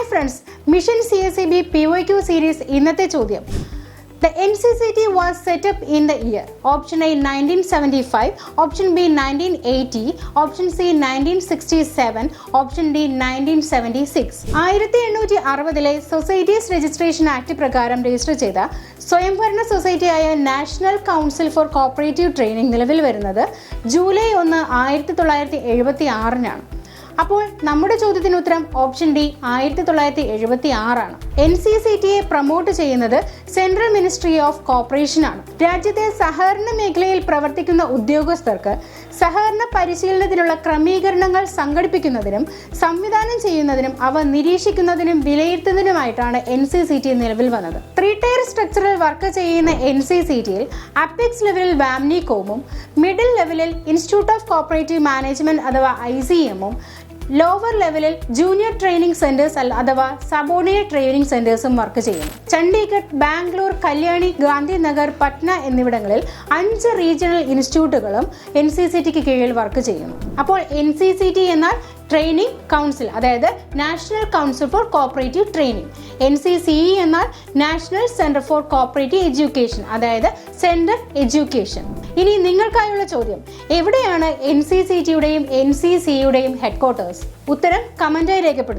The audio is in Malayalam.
Hi friends mission C S C B P O Q series ഇന്നത്തെ ചോദ്യം. The N C C T was set up in the year option A nineteen seventy five option B nineteen eighty option C nineteen sixty seven option D nineteen seventy six ആയിരത്തി എണ്ണൂറ്റി അറുപതിലെ സൊസൈറ്റീസ് രജിസ്ട്രേഷൻ ആക്ട് പ്രകാരം രജിസ്റ്റർ ചെയ്ത സ്വയംഭരണ സൊസൈറ്റിയായ national council for cooperative training നിലവിൽ വരുന്നത് ജൂലൈ ഒന്ന് ആയിരത്തി തൊള്ളായിരത്തി എഴുപത്തി ആറിനാണ് അപ്പോൾ നമ്മുടെ ചോദ്യത്തിന് ഉത്തരം ഓപ്ഷൻ ഡി ആയിരത്തി തൊള്ളായിരത്തി എഴുപത്തി ആറാണ് എൻ സി സി ടിയെ പ്രൊമോട്ട് ചെയ്യുന്നത് സെൻട്രൽ മിനിസ്ട്രി ഓഫ് കോർപ്പറേഷൻ ആണ്. രാജ്യത്തെ സഹകരണ മേഖലയിൽ പ്രവർത്തിക്കുന്ന ഉദ്യോഗസ്ഥർക്ക് സഹകരണ പരിശീലനത്തിനുള്ള ക്രമീകരണങ്ങൾ സംഘടിപ്പിക്കുന്നതിനും സംവിധാനം ചെയ്യുന്നതിനും അവ നിരീക്ഷിക്കുന്നതിനും വിലയിരുത്തുന്നതിനുമായിട്ടാണ് എൻ സി സി ടി നിലവിൽ വന്നത്. ത്രീ ടയർ സ്ട്രക്ചറിൽ വർക്ക് ചെയ്യുന്ന എൻ സി സി ടിയിൽ അപ്പിക്സ് ലെവലിൽ വാംനികോമും മിഡിൽ ലെവലിൽ ഇൻസ്റ്റിറ്റ്യൂട്ട് ഓഫ് കോപ്പറേറ്റീവ് മാനേജ്മെന്റ് അഥവാ ഐ സി എമ്മും ലോവർ ലെവലിൽ ജൂനിയർ ട്രെയിനിങ് സെന്റേഴ്സ് അഥവാ സബോർഡിനേറ്റ് ട്രെയിനിങ് സെന്റേഴ്സും വർക്ക് ചെയ്യുന്നു. ചണ്ഡീഗഡ് ബാംഗ്ലൂർ കല്യാണി ഗാന്ധിനഗർ പട്ന എന്നിവിടങ്ങളിൽ അഞ്ച് റീജിയണൽ ഇൻസ്റ്റിറ്റ്യൂട്ടുകളും എൻ സി സി ടിക്ക് കീഴിൽ വർക്ക് ചെയ്യുന്നു. അപ്പോൾ എൻ സി സി ടി എന്നാൽ ട്രെയിനിങ് കൗൺസിൽ അതായത് national council for cooperative training. N C C E എന്നാൽ national centre for cooperative education അതായത് സെന്റർ എഡ്യൂക്കേഷൻ. ഇനി നിങ്ങൾക്കായുള്ള ചോദ്യം. എവിടെയാണ് എൻ സി സി ടിയുടെയും എൻ സി സിയുടെയും ഹെഡ്ക്വാർട്ടേഴ്സ് ഉത്തരം കമന്റായി രേഖപ്പെടുത്തുക.